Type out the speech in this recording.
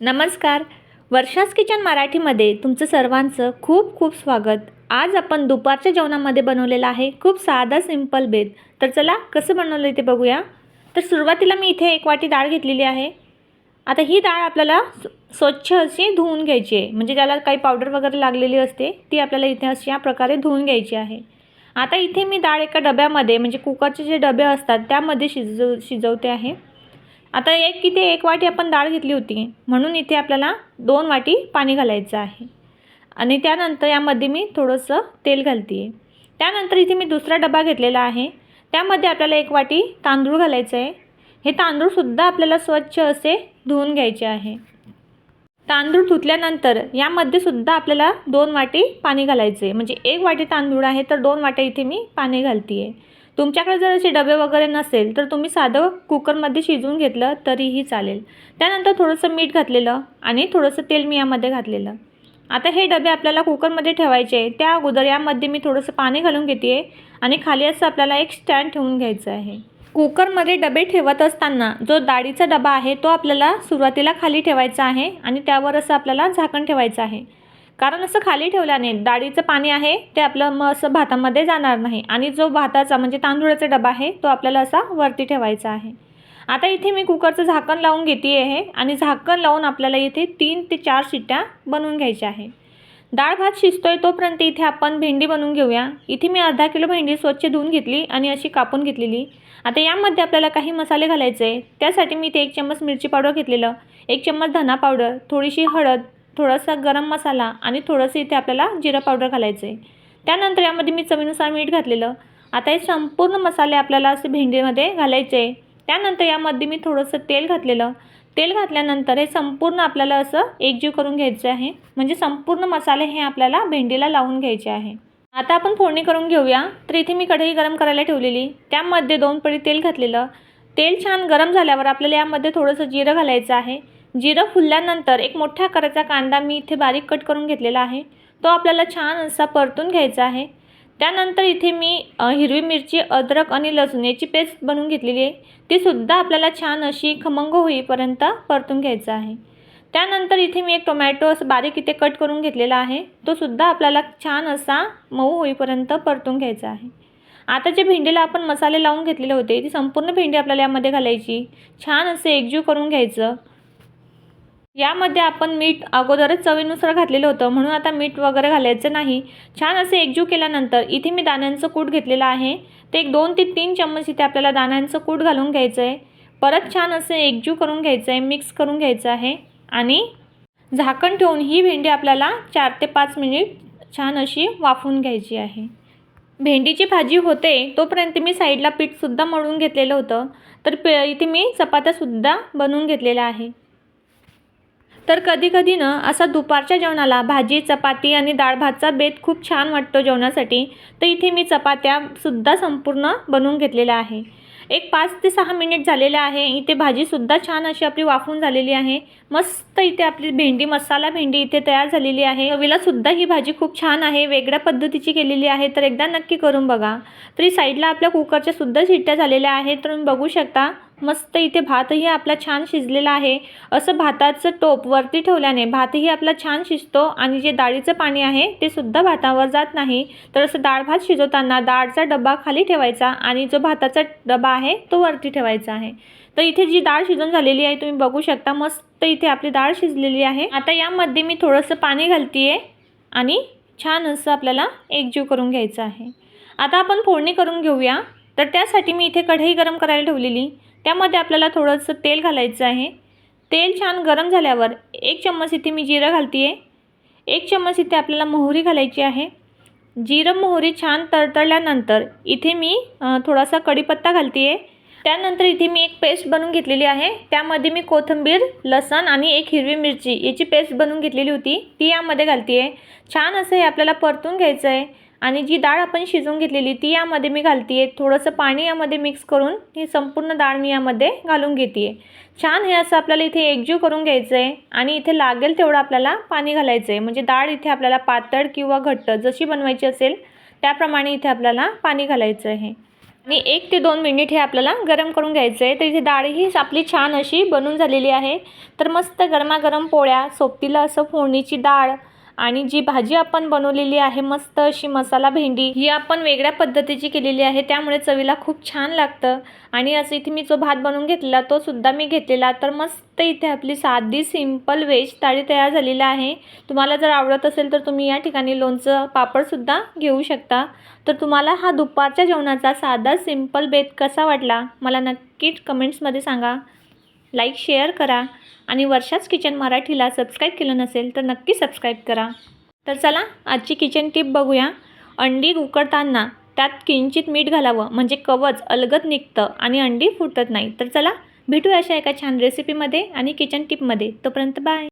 नमस्कार. वर्षास किचन मराठीमध्ये तुमचं सर्वांचं खूप खूप स्वागत. आज आपण दुपारच्या जेवणामध्ये बनवलेलं आहे खूप साधा सिंपल बेत तर चला कसं बनवलं ते बघूया. तर सुरुवातीला मी इथे एक वाटी डाळ घेतलेली आहे. आता ही डाळ आपल्याला स्वच्छ अशी धुवून घ्यायची आहे. म्हणजे त्याला काही पावडर वगैरे लागलेली असते ती आपल्याला इथे अशा प्रकारे धुवून घ्यायची आहे. आता इथे मी डाळ एका डब्यामध्ये म्हणजे कुकरचे जे डबे असतात त्यामध्ये शिजव शिजवते आहे. आता एक किती एक वाटी आपण डाळ घेतली होती. म्हणून इथे आपल्याला दोन वाटी पाणी घालायचं आहे. आणि त्यानंतर यामध्ये मी थोडंसं तेल घालते आहे त्यानंतर इथे मी दुसरा डबा घेतलेला आहे. त्यामध्ये आपल्याला एक वाटी तांदूळ घालायचं आहे हे तांदूळसुद्धा आपल्याला स्वच्छ असे धुवून घ्यायचे आहे. तांदूळ धुतल्यानंतर यामध्ये सुद्धा आपल्याला दोन वाटी पाणी घालायचे आहे म्हणजे एक वाटी तांदूळ आहे तर दोन वाट्या इथे मी पाणी घालते आहे तुमच्याकडे जर असे डबे वगैरे नसेल तर तुम्ही साधं कुकरमध्ये शिजवून घेतलं तरीही चालेल. त्यानंतर थोडंसं मीठ घातलेलं आणि थोडंसं तेल मी यामध्ये घातलेलं. आता हे डबे आपल्याला कुकरमध्ये ठेवायचे आहे. त्या अगोदर यामध्ये मी थोडंसं पाणी घालून घेते आहे आणि खाली असं आपल्याला एक स्टँड ठेवून घ्यायचं आहे. कुकरमध्ये डबे ठेवत असताना जो डाळीचा डबा आहे तो आपल्याला सुरुवातीला खाली ठेवायचा आहे आणि त्यावर असं आपल्याला झाकण ठेवायचं आहे. कारण असं खाली ठेवल्याने डाळीचं पाणी आहे ते आपलं मग असं भातामध्ये जाणार नाही. आणि जो भाताचा म्हणजे तांदूळाचा डबा आहे तो आपल्याला असा वरती ठेवायचा आहे. आता इथे मी कुकरचं झाकण लावून घेते आहे आणि झाकण लावून आपल्याला इथे तीन ते चार शिट्ट्या बनवून घ्यायच्या आहे. डाळ भात शिजतोय तोपर्यंत इथे आपण भेंडी बनवून घेऊया. इथे मी अर्धा किलो भेंडी स्वच्छ धुवून घेतली आणि अशी कापून घेतलेली. आता यामध्ये आपल्याला काही मसाले घालायचे आहे त्यासाठी मी इथे एक चम्मच मिरची पावडर घेतलेलं एक चम्मच धना पावडर थोडीशी हळद थोडासा गरम मसाला आणि थोडंसं इथे आपल्याला जिरा पावडर घालायचं आहे त्यानंतर यामध्ये मी चवीनुसार मीठ घातलेलं. आता हे संपूर्ण मसाले आपल्याला असे भेंडीमध्ये घालायचे. आहे त्यानंतर यामध्ये मी थोडंसं तेल घातलेलं. तेल घातल्यानंतर हे संपूर्ण आपल्याला असं एकजीव करून घ्यायचं आहे. म्हणजे संपूर्ण मसाले हे आपल्याला भेंडीला लावून घ्यायचे आहे. आता आपण फोडणी करून घेऊया. तर इथे मी कढई गरम करायला ठेवलेली. त्यामध्ये दोन पळी तेल घातलेलं. तेल छान गरम झाल्यावर आपल्याला यामध्ये थोडंसं जिरं घालायचं आहे. जिरं फुलल्यानंतर एक मोठ्या आकाराचा कांदा मी इथे बारीक कट करून घेतलेला आहे. तो आपल्याला छान असा परतून घ्यायचा आहे. त्यानंतर इथे मी हिरवी मिरची अद्रक आणि लसूण याची पेस्ट बनवून घेतलेली आहे. ती सुद्धा आपल्याला छान अशी खमंग होईपर्यंत परतून घ्यायचं आहे. त्यानंतर इथे मी एक टोमॅटो असं बारीक इथे कट करून घेतलेला आहे. तो सुद्धा आपल्याला छान असा मऊ होईपर्यंत परतून घ्यायचा आहे. आता जे भेंडीला आपण मसाले लावून घेतलेले होते ती संपूर्ण भेंडी आपल्याला यामध्ये घालायची. छान असे एकजीव करून घ्यायचं. यामध्ये आपण मीठ अगोदरच चवीनुसार घातलेलं होतं. म्हणून आता मीठ वगैरे घालायचं नाही. छान असे एकजीव केल्यानंतर इथे मी दाण्यांचं कूट घेतलेलं आहे. ते एक दोन ते तीन चम्मच इथे आपल्याला दाण्यांचं कूट घालून घ्यायचं आहे परत छान असं एकजीव करून घ्यायचं आहे मिक्स करून घ्यायचं आहे. आणि झाकण ठेवून ही भेंडी आपल्याला चार ते पाच मिनिट छान अशी वाफवून घ्यायची आहे. भेंडीची भाजी होते तोपर्यंत मी साईडला पीठसुद्धा मळून घेतलेलं होतं. तर पे इथे मी चपात्यासुद्धा बनवून घेतलेल्या आहे. तर कधीकधी ना असा दुपारच्या जेवणाला भाजी चपाती आणि डाळ भातचा बेत खूप छान वाटतो जेवणासाठी. तर इथे मी चपात्यासुद्धा संपूर्ण बनवून घेतलेल्या आहे. एक पाच ते सहा मिनिट झालेले आहे. इथे भाजीसुद्धा छान अशी आपली वाफून झालेली आहे. मस्त इथे आपली भेंडी मसाला भेंडी इथे तयार झालेली आहे. चवीलासुद्धा ही भाजी खूप छान आहे. वेगळ्या पद्धतीची केलेली आहे. तर एकदा नक्की करून बघा. तरी साईडला आपल्या कुकरच्यासुद्धा शिट्ट्या झालेल्या आहेत. तर तुम्ही बघू शकता. मस्त इथे भातही आपला छान शिजलेला आहे. असं भाताचं टोप वरती ठेवल्याने भातही आपला छान शिजतो आणि जे डाळीचं पाणी आहे ते सुद्धा भातावर जात नाही. तर असं डाळ भात शिजवताना डाळचा डबा खाली ठेवायचा आणि जो भाताचा डबा आहे तो वरती ठेवायचा आहे. तर इथे जी डाळ शिजून झालेली आहे तुम्ही बघू शकता मस्त इथे आपली डाळ शिजलेली आहे. आता यामध्ये मी थोडंसं पाणी घालते आहे आणि छान असं आपल्याला एकजीव करून घ्यायचं आहे. आता आपण फोडणी करून घेऊया. तर त्यासाठी मी इथे कढई गरम करायला ठेवलेली. त्यामध्ये आपल्याला थोडंसं तेल घालायचं आहे. तेल छान गरम झाल्यावर एक चम्मच इथे मी जिरं घालते आहे एक चम्मच इथे आपल्याला मोहरी घालायची आहे. जिरं मोहरी छान तळतळल्यानंतर इथे मी थोडासा कढीपत्ता घालते आहे त्यानंतर इथे मी एक पेस्ट बनवून घेतलेली आहे. त्यामध्ये मी कोथिंबीर लसण आणि एक हिरवी मिरची याची पेस्ट बनवून घेतलेली होती. ती यामध्ये घालते आहे छान असं हे आपल्याला परतून घ्यायचं आहे आणि जी डाळ आपण शिजवून घेतलेली ती यामध्ये मी घालते आहे थोडंसं पाणी यामध्ये मिक्स करून ही संपूर्ण डाळ मी यामध्ये घालून घेते आहे छान हे असं आपल्याला इथे एकजीव करून घ्यायचं आहे आणि इथे लागेल तेवढं आपल्याला पाणी घालायचं आहे म्हणजे डाळ इथे आपल्याला पातळ किंवा घट्ट जशी बनवायची असेल त्याप्रमाणे इथे आपल्याला पाणी घालायचं आहे आणि एक ते दोन मिनिट हे आपल्याला गरम करून घ्यायचं आहे तर इथे डाळ ही आपली छान अशी बनून झालेली आहे. तर मस्त गरमागरम पोळ्या सोबतीला असं फोडणीची डाळ आणि जी भाजी आपण बनवलेली आहे मस्त अशी मसाला भेंडी ही आपण वेगळ्या पद्धतीची केलेली आहे. त्यामुळे चवीला खूप छान लागतं. आणि असं इथे मी जो भात बनवून घेतलेला तो सुद्धा मी घेतलेला. तर मस्त इथे आपली साधी सिंपल व्हेज थाळी तयार झालेली आहे. तुम्हाला जर आवडत असेल तर तुम्ही या ठिकाणी लोणचं पापडसुद्धा घेऊ शकता. तर तुम्हाला हा दुपारच्या जेवणाचा साधा सिंपल बेत कसा वाटला मला नक्कीच कमेंट्समध्ये सांगा. लाईक शेअर करा आणि वर्षाच किचन मराठीला सबस्क्राईब केलं नसेल तर नक्की सबस्क्राईब करा. तर चला आजची किचन टिप बघूया. अंडी उकडताना त्यात किंचित मीठ घालावं म्हणजे कवच अलगद निघतं आणि अंडी फुटत नाही. तर चला भेटूया अशा एका छान रेसिपीमध्ये आणि किचन टिपमध्ये तोपर्यंत बाय